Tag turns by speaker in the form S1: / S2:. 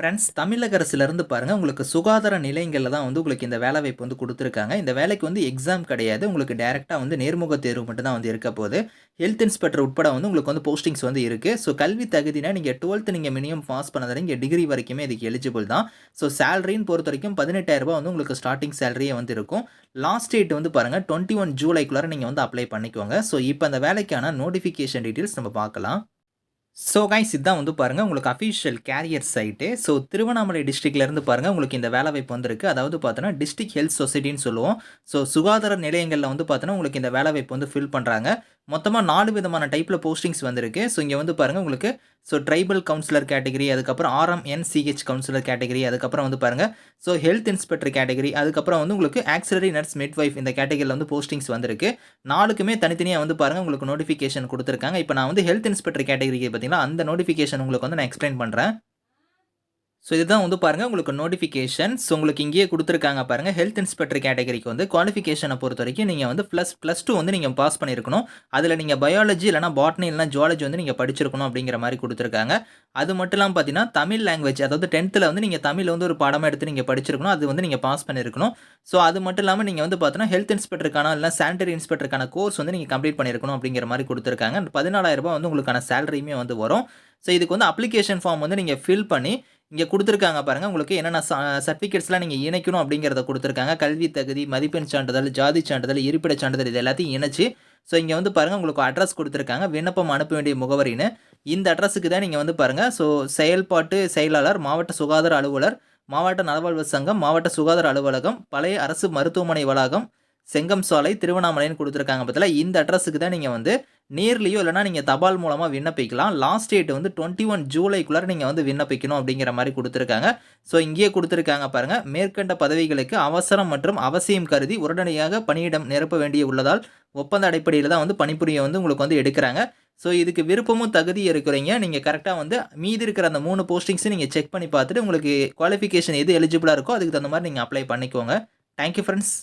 S1: Friends தமிழக அரசுலேருந்து பாருங்கள் உங்களுக்கு சுகாதார நிலையங்களில் தான் வந்து உங்களுக்கு இந்த வேலை வாய்ப்பு வந்து கொடுத்துருக்காங்க. இந்த வேலைக்கு வந்து எக்ஸாம் கிடையாது. உங்களுக்கு டேரெக்டாக வந்து நேர்முக தேர்வு மட்டும் தான் வந்து இருக்க போகுது. ஹெல்த் இன்ஸ்பெக்டர் உட்பட வந்து உங்களுக்கு வந்து போஸ்டிங்ஸ் வந்து இருக்குது ஸோ கல்வி தகுதினா நீங்கள் டுவெல்த்து நீங்கள் மினிமம் பாஸ் பண்ணதில் இங்கே டிகிரி வரைக்குமே இதுக்கு எலிஜிபிள் தான். ஸோ சேலரின்னு பொறுத்த வரைக்கும் பதினெட்டாயிரரூபா வந்து உங்களுக்கு ஸ்டார்டிங் சேலரியே வந்து இருக்கும். லாஸ்ட் டேட் வந்து பாருங்கள் டுவெண்ட்டி ஒன் ஜூலைக்குள்ளார நீங்கள் வந்து அப்ளை பண்ணிக்கோங்க. ஸோ இப்போ அந்த வேலைக்கான நோட்டிஃபிகேஷன் டீட்டெயில்ஸ் நம்ம பார்க்கலாம். ஸோ கைஸ் இதுதான் வந்து பாருங்கள் உங்களுக்கு official career site so Tiruvannamalai டிஸ்ட்ரிக்ட்லேருந்து பாருங்கள் உங்களுக்கு இந்த வேலை வாய்ப்பு வந்திருக்கு. அதாவது பார்த்தோன்னா டிஸ்ட்ரிக்ட் ஹெல்த் சொசைட்டின்னு சொல்லுவோம். ஸோ சுகாதார நிலையங்களில் வந்து பார்த்தோன்னா உங்களுக்கு இந்த வேலை வாய்ப்பு வந்து ஃபில் பண்ணுறாங்க மொத்தமாக நாலு விதமான டைப்பில் போஸ்டிங்ஸ் வந்திருக்கு. ஸோ இங்கே வந்து பாருங்கள் உங்களுக்கு ஸோ ட்ரைபல் கவுன்சிலர் கேட்டகரி அதுக்கப்புறம் ஆர்எம்என்சிஹெச் கவுன்சிலர் கேட்டகரி அதுக்கப்புறம் வந்து பாருங்கள் ஸோ ஹெல்த் இன்ஸ்பெக்டர் கேட்டகரி அதுக்கப்புறம் வந்து உங்களுக்கு ஆக்சிலரி நர்ஸ் மிட்வைஃப் இந்த கேட்டகரியில் வந்து போஸ்டிங்ஸ் வந்திருக்கு. நாலுக்குமே தனித்தனியாக வந்து பாருங்கள் உங்களுக்கு நோட்டிஃபிகேஷன் கொடுத்துருக்காங்க. இப்போ நான் வந்து ஹெல்த் இன்ஸ்பெக்டர் கேட்டகரிக்கு பார்த்தீங்கன்னா அந்த நோட்டிஃபிகேஷன் உங்களுக்கு வந்து நான் எக்ஸ்பிளைன் பண்ணுறேன் ஸோ இதுதான் வந்து பாருங்கள் உங்களுக்கு நோட்டிஃபிகேஷன் ஸோ உங்களுக்கு இங்கேயே கொடுத்துருக்காங்க பாருங்கள் ஹெல்த் இன்ஸ்பெக்டர் கேட்டகரிக்கு வந்து குவாலிஃபிகேஷனை பொறுத்த வரைக்கும் நீங்கள் வந்து ப்ளஸ் ப்ளஸ் டூ வந்து நீங்கள் பாஸ் பண்ணியிருக்கணும். அதில் நீங்கள் பயாலஜி இல்லைனா பாட்னி இல்லைனா ஜுவாலஜி வந்து நீங்கள் படிச்சிருக்கணும் அப்படிங்கிற மாதிரி கொடுத்துருக்காங்க. அது மட்டும் இல்லாமல் பார்த்தீங்கன்னா தமிழ் லாங்குவேஜ் அதாவது டென்த்தில் வந்து நீங்கள் தமிழ் வந்து ஒரு பாடமாக எடுத்து நீங்கள் படிச்சிருக்கணும் அது வந்து நீங்கள் பாஸ் பண்ணியிருக்கணும். ஸோ அது மட்டும் இல்லாமல் நீங்கள் வந்து பார்த்தீங்கன்னா ஹெல்த் இன்ஸ்பெக்டருக்கான இல்லை சானிடரி இன்ஸ்பெக்டருக்கான கோர்ஸ் வந்து நீங்கள் கம்ப்ளீட் பண்ணியிருக்கணும் அப்படிங்கிற மாதிரி கொடுத்துருக்காங்க. பதினாலாயிரம் வந்து உங்களுக்கான சேலரியுமே வந்து வரும். ஸோ இதுக்கு வந்து அப்ளிகேஷன் ஃபார்ம் வந்து நீங்கள் ஃபில் பண்ணி இங்கே கொடுத்துருக்காங்க பாருங்கள் உங்களுக்கு என்னென்ன சர்டிஃபிகேட்ஸ்லாம் நீங்கள் இணைக்கணும் அப்படிங்கிறத கொடுத்துருக்காங்க. கல்வி தகுதி மதிப்பெண் சான்றிதழ் ஜாதி சான்றிதழ் இருப்பிட சான்றிதழ் இது எல்லாத்தையும் இணைச்சு ஸோ இங்கே வந்து பாருங்கள் உங்களுக்கு அட்ரஸ் கொடுத்துருக்காங்க. விண்ணப்பம் அனுப்ப வேண்டிய முகவரின்னு. இந்த அட்ரஸுக்கு தான் நீங்கள் வந்து பாருங்கள் ஸோ செயல்பாட்டு செயலாளர் மாவட்ட சுகாதார அலுவலர் மாவட்ட நலவாழ்வு சங்கம் மாவட்ட சுகாதார அலுவலகம் பழைய அரசு மருத்துவமனை வளாகம் செங்கம் சாலை திருவண்ணாமலைன்னு கொடுத்துருக்காங்க பற்றில இந்த அட்ரஸுக்கு தான் நீங்கள் வந்து நேர்லேயோ இல்லைனா நீங்கள் தபால் மூலமாக விண்ணப்பிக்கலாம். லாஸ்ட் டேட் வந்து டுவெண்ட்டி ஒன் ஜூலைக்குள்ளே நீங்கள் வந்து விண்ணப்பிக்கணும் அப்படிங்கிற மாதிரி கொடுத்துருக்காங்க. ஸோ இங்கேயே கொடுத்துருக்காங்க பாருங்கள் மேற்கண்ட பதவிகளுக்கு அவசரம் மற்றும் அவசியம் கருதி உடனடியாக பணியிடம் நிரப்ப வேண்டிய உள்ளதால் ஒப்பந்த அடிப்படையில் தான் வந்து பணிபுரிய வந்து உங்களுக்கு வந்து எடுக்கிறாங்க. ஸோ இதுக்கு விருப்பமும் தகுதி இருக்கிறீங்க. நீங்கள் கரெக்டாக வந்து மீதி இருக்கிற அந்த மூணு போஸ்டிங்ஸும் நீங்கள் செக் பண்ணி பார்த்துட்டு உங்களுக்கு குவாலிஃபிகேஷன் எது எலிஜிபிளாக இருக்கோ அதுக்கு தகுந்த மாதிரி நீங்கள் அப்ளை பண்ணிக்கோங்க. Thank you friends